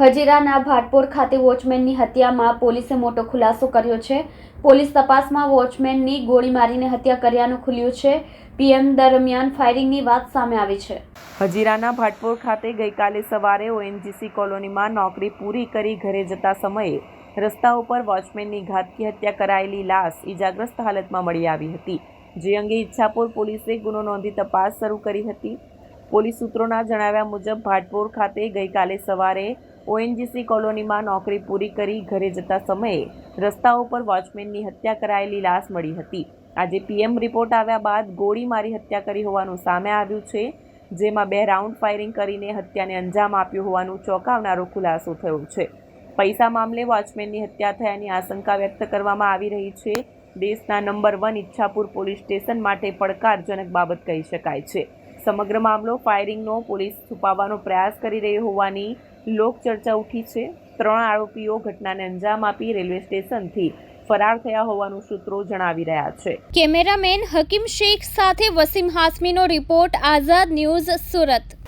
હજીરાના ભાટપોર ખાતે વોચમેનની હત્યામાં પોલીસે મોટો ખુલાસો કર્યો છે. પોલીસ તપાસમાં વોચમેનની ગોળી મારીને હત્યા કર્યાનું ખુલ્યું છે. પીએમ દરમિયાન ફાયરિંગની વાત સામે આવી છે. હજીરાના ભાટપોર ખાતે ગઈકાલે સવારે ઓએનજીસી કોલોનીમાં નોકરી પૂરી કરી ઘરે જતા સમયે રસ્તા ઉપર વોચમેનની ઘાતકી હત્યા કરાયેલી લાશ ઈજાગ્રસ્ત હાલતમાં મળી આવી હતી. જે અંગે ઈચ્છાપુર પોલીસે ગુનો નોંધી તપાસ શરૂ કરી હતી. પોલીસ સૂત્રોના જણાવ્યા મુજબ, ભાટપોર ખાતે ગઈકાલે સવારે ઓએનજીસી કોલોનીમાં નોકરી પૂરી કરી ઘરે જતા સમયે રસ્તા ઉપર વોચમેનની હત્યા કરાયેલી લાશ મળી હતી. આજે પીએમ રિપોર્ટ આવ્યા બાદ ગોળી મારી હત્યા કરી હોવાનું સામે આવ્યું છે, જેમાં બે રાઉન્ડ ફાયરિંગ કરીને હત્યાને અંજામ આપ્યું હોવાનું ચોંકાવનારો ખુલાસો થયો છે. પૈસા મામલે વોચમેનની હત્યા થયાની આશંકા વ્યક્ત કરવામાં આવી રહી છે. દેશના number one Ichchhapur police station માટે પડકારજનક બાબત કહી શકાય છે. સમગ્ર મામલો ફાયરિંગનો પોલીસ છુપાવવાનો પ્રયાસ કરી રહી હોવાની લોકચર્ચા ઉઠી છે. ત્રણ આરોપીઓ ઘટનાને અંજામ આપી રેલવે સ્ટેશનથી ફરાર થયા હોવાનું સૂત્રો જણાવી રહ્યા છે. કેમેરામેન હકીમ શેખ સાથે વસીમ હાસમીનો રિપોર્ટ આઝાદ ન્યૂઝ સુરત.